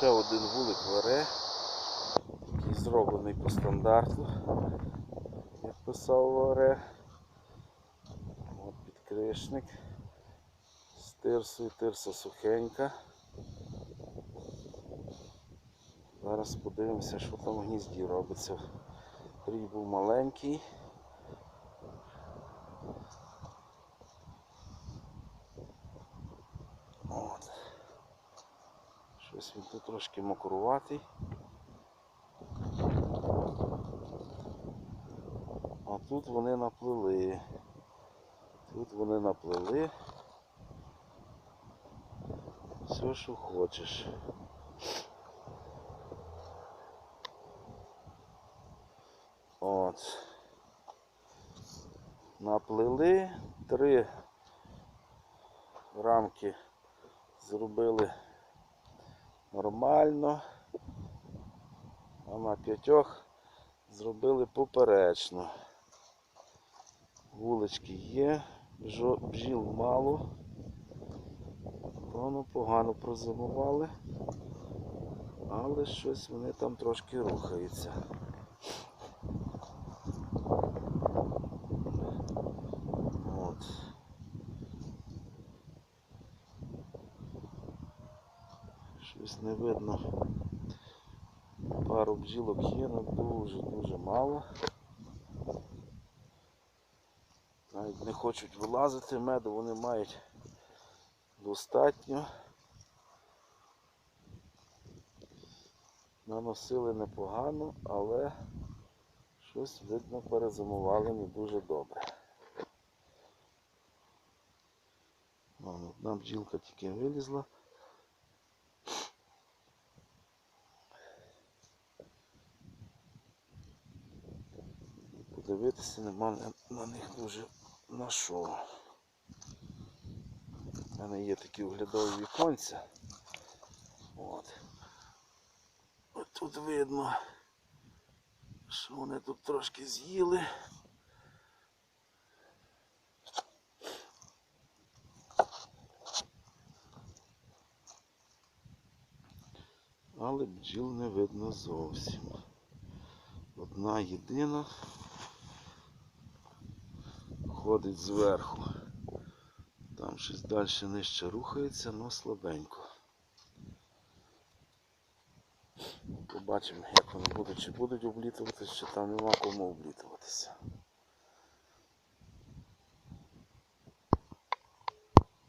Ще один вулик вере, який зроблений по стандарту, як писав Варе. От підкришник. З тирсою, тирса сухенька. Зараз подивимося, що там в гнізді робиться. Рій був маленький. Щось він тут трошки мокруватий. А тут вони наплили. Тут вони наплили. Все, що хочеш. От. Наплили три рамки зробили нормально, а на п'ятьох зробили поперечно. Вулички є, бжіл мало, воно погано прозимували, але щось вони там трошки рухаються. От. Щось не видно. Пару бджілок є, але дуже-дуже мало. Навіть не хочуть вилазити, меду вони мають достатньо. Наносили непогано, але щось видно перезимували не дуже добре. Одна бджілка тільки вилізла. Подивитися нема на, них дуже на що. У мене є такі оглядові віконця. От. От тут видно, що вони тут трошки з'їли. Але бджіл не видно зовсім. Одна єдина ходить зверху. Там щось далі нижче рухається, але слабенько. Побачимо, як вони будуть, чи будуть облітуватися, чи там нема кому облітуватися.